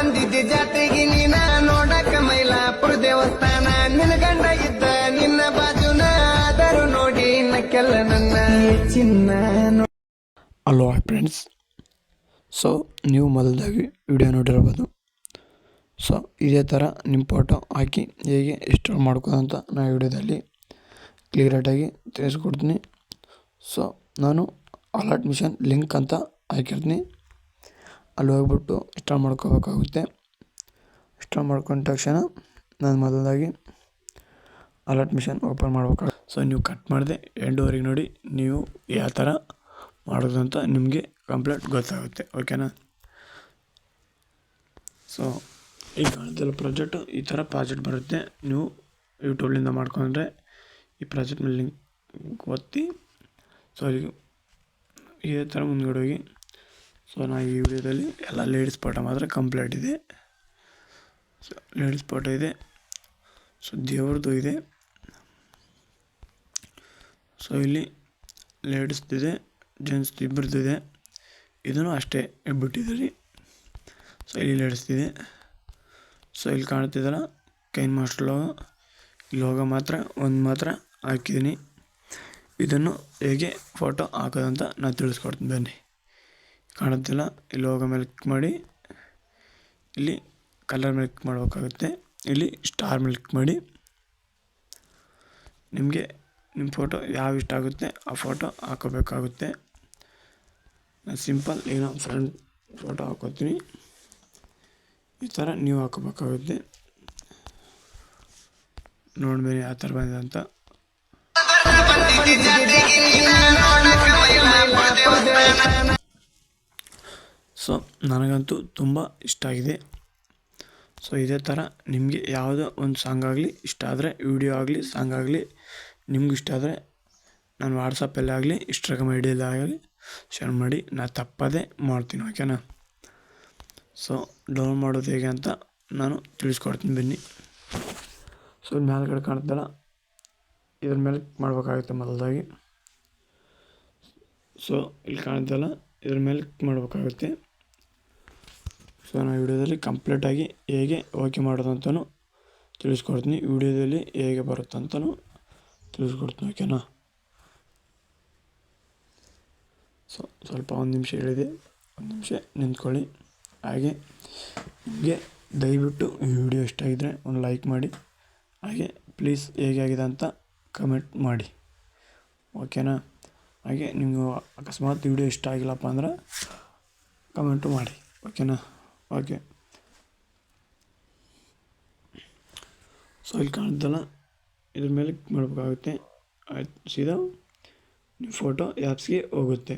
ಬಂದಿದ್ದೆ ಜಾತಿಗೆ ನೀನ ನೋಡಕ ಮೈಲಾಪುರ ದೇವಸ್ಥಾನ. ನಿನ್ನ ಗಂಡ ಇದ್ದ ನಿನ್ನ ಬಾಜುನ ಆದರೂ ನೋಡಿ ನಕ್ಕೆಲ್ಲ ನನ್ನ ಚಿನ್ನ ಅಲೋ ಫ್ರೆಂಡ್ಸ್ ಸೊ ನೀವು ಮೊದಲಾಗಿ ವಿಡಿಯೋ ನೋಡಿರ್ಬೋದು. ಸೊ ಇದೇ ಥರ ನಿಮ್ಮ ಫೋಟೋ ಹಾಕಿ ಹೇಗೆ ಇನ್ಸ್ಟಾಲ್ ಮಾಡ್ಕೋದಂತ ನಾ ವಿಡಿಯೋದಲ್ಲಿ ಕ್ಲಿಯರಾಗಿ ತಿಳಿಸ್ಕೊಡ್ತೀನಿ. ಸೊ ನಾನು ಅಲರ್ಟ್ ಮಿಷನ್ ಲಿಂಕ್ ಅಂತ ಹಾಕಿರ್ತೀನಿ. ಅಲ್ಲಿ ಹೋಗ್ಬಿಟ್ಟು ಇನ್ಸ್ಟಾಲ್ ಮಾಡ್ಕೋಬೇಕಾಗುತ್ತೆ. ಇನ್ಸ್ಟಾಲ್ ಮಾಡ್ಕೊಂಡ ತಕ್ಷಣ ನಾನು ಮೊದಲಾಗಿ ಅಲರ್ಟ್ ಮಿಷನ್ ಓಪನ್ ಮಾಡ್ಬೇಕಾಗುತ್ತೆ. ಸೊ ನೀವು ಕಟ್ ಮಾಡಿದೆ ಎಂಡುವರೆಗೆ ನೋಡಿ ನೀವು ಯಾವ ಥರ ಮಾಡೋದು ಅಂತ ನಿಮಗೆ ಕಂಪ್ಲೀಟ್ ಗೊತ್ತಾಗುತ್ತೆ, ಓಕೆನಾ? ಸೊ ಈ ಕಾಲದಲ್ಲಿ ಪ್ರಾಜೆಕ್ಟು, ಈ ಥರ ಪ್ರಾಜೆಕ್ಟ್ ಬರುತ್ತೆ. ನೀವು ಯೂಟ್ಯೂಬ್ಲಿಂದ ಮಾಡ್ಕೊಂಡ್ರೆ ಈ ಪ್ರಾಜೆಕ್ಟ್ ಮೇಲೆ ಲಿಂಕ್ ಒತ್ತಿ, ಸೊ ಈ ಥರ ಮುಂದ್ಗಡೆ ಹೋಗಿ ಸೊ ನಾ ಈ ವಿಡಿಯೋದಲ್ಲಿ ಎಲ್ಲ ಲೇಡೀಸ್ ಪಾಠ ಮಾತ್ರ ಕಂಪ್ಲೀಟ್ ಇದೆ. ಸೊ ಲೇಡೀಸ್ ಪಾಠ ಇದೆ. ಸೊ ದೇವ್ರದ್ದು ಇದೆ. ಸೊ ಇಲ್ಲಿ ಲೇಡೀಸ್ದಿದೆ ಜೆಂಟ್ಸ್ ಇದೆ ಇದನ್ನು ಅಷ್ಟೇ ಬಿಟ್ಟಿದ್ದೀರಿ. ಸೊ ಇಲ್ಲಿ ಲೇಡೀಸ್ದಿದೆ ಸೊ ಇಲ್ಲಿ ಕಾಣ್ತಿದ್ದಲ್ಲ ಕೈನ್ ಮಾಸ್ಟರ್ ಲೋಗ ಲೋಗ ಮಾತ್ರ, ಒಂದು ಮಾತ್ರ ಹಾಕಿದ್ದೀನಿ. ಇದನ್ನು ಹೇಗೆ ಫೋಟೋ ಹಾಕೋದಂತ ನಾನು ತಿಳಿಸ್ಕೊಡ್ತೀನಿ. ಬನ್ನಿ. ಕಾಣುತ್ತಿಲ್ಲ. ಇಲ್ಲಿ ಲೋಗೋ ಮೇಲೆ ಕ್ಲಿಕ್ ಮಾಡಿ. ಇಲ್ಲಿ ಕಲರ್ ಮೇಲೆ ಕ್ಲಿಕ್ ಮಾಡಬೇಕಾಗುತ್ತೆ. ಇಲ್ಲಿ ಸ್ಟಾರ್ ಮೇಲೆ ಕ್ಲಿಕ್ ಮಾಡಿ. ನಿಮಗೆ ನಿಮ್ಮ ಫೋಟೋ ಯಾವ ಇಷ್ಟ ಆಗುತ್ತೆ ಆ ಫೋಟೋ ಹಾಕೋಬೇಕಾಗುತ್ತೆ. ನಾನು ಸಿಂಪಲ್ ಏನೋ ಫ್ರೆಂಡ್ ಫೋಟೋ ಹಾಕೋತೀನಿ. ಈ ಥರ ನೀವು ಹಾಕೋಬೇಕಾಗುತ್ತೆ. ನೋಡ್ಬೇಡಿ ಯಾವ ಥರ ಬಂದಿದೆ ಅಂತ. ನನಗಂತೂ ತುಂಬ ಇಷ್ಟ ಆಗಿದೆ. ಸೊ, ಇದೇ ಥರ ನಿಮಗೆ ಯಾವುದೋ ಒಂದು ಸಾಂಗ್ ಆಗಲಿ, ಇಷ್ಟ ಆದರೆ ವಿಡಿಯೋ ಆಗಲಿ, ಸಾಂಗ್ ಆಗಲಿ, ನಿಮ್ಗೆ ಇಷ್ಟ ಆದರೆ ನಾನು ವಾಟ್ಸಪ್ಪಲ್ಲೇ ಆಗಲಿ ಇನ್ಸ್ಟಾಗ್ರಾಮ್ ಐ ಆಗಲಿ ಶೇರ್ ಮಾಡಿ. ನಾನು ತಪ್ಪದೇ ಮಾಡ್ತೀನಿ ಓಕೆನಾ ಸೊ ಡೌನ್ ಮಾಡೋದು ಹೇಗೆ ಅಂತ ನಾನು ತಿಳಿಸ್ಕೊಡ್ತೀನಿ ಬನ್ನಿ. ಸೊ ಮೇಲ್ಗಡೆ ಕಾಣ್ತಲ್ಲ ಇದ್ರ ಮೇಲೆ ಮಾಡಬೇಕಾಗುತ್ತೆ ಮೊದಲಾಗಿ ಸೊ ಇಲ್ಲಿ ಕಾಣ್ತಲ್ಲ ಇದ್ರ ಮೇಲೆ ಮಾಡಬೇಕಾಗುತ್ತೆ. ಸೊ ನಾನು ವಿಡಿಯೋದಲ್ಲಿ ಕಂಪ್ಲೀಟಾಗಿ ಹೇಗೆ ಓಕೆ ಮಾಡೋದು ತಿಳಿಸ್ಕೊಡ್ತೀನಿ. ವಿಡಿಯೋದಲ್ಲಿ ಹೇಗೆ ಬರುತ್ತೆ ಅಂತಲೂ ತಿಳಿಸ್ಕೊಡ್ತೀನಿ ಓಕೆನಾ ಸೊ ಸ್ವಲ್ಪ ಒಂದು ನಿಮಿಷ ಹೇಳಿದೆ. ಒಂದು ನಿಮಿಷ ನಿಂತ್ಕೊಳ್ಳಿ. ಹಾಗೆ ನಿಮಗೆ ದಯವಿಟ್ಟು ಈ ವಿಡಿಯೋ ಇಷ್ಟ ಆಗಿದ್ದರೆ ಒಂದು ಲೈಕ್ ಮಾಡಿ. ಹಾಗೆ ಪ್ಲೀಸ್ ಹೇಗೆ ಆಗಿದೆ ಅಂತ ಕಮೆಂಟ್ ಮಾಡಿ. ಓಕೆನಾ ಹಾಗೆ ನಿಮಗೆ ಅಕಸ್ಮಾತ್ ವಿಡಿಯೋ ಇಷ್ಟ ಆಗಿಲ್ಲಪ್ಪ ಅಂದ್ರೆ ಕಮೆಂಟು ಮಾಡಿ. ಓಕೆನಾ ಓಕೆ. ಸೊ ಇಲ್ಲಿ ಕಾಣ್ತಲ್ಲ ಇದ್ರ ಮೇಲೆ ಕ್ಲಿಕ್ ಮಾಡಬೇಕಾಗುತ್ತೆ. ಆಯ್ತು ಸೀದಾ ನಿಮ್ಮ ಫೋಟೋ ಆ್ಯಪ್ಸ್ಗೆ ಹೋಗುತ್ತೆ.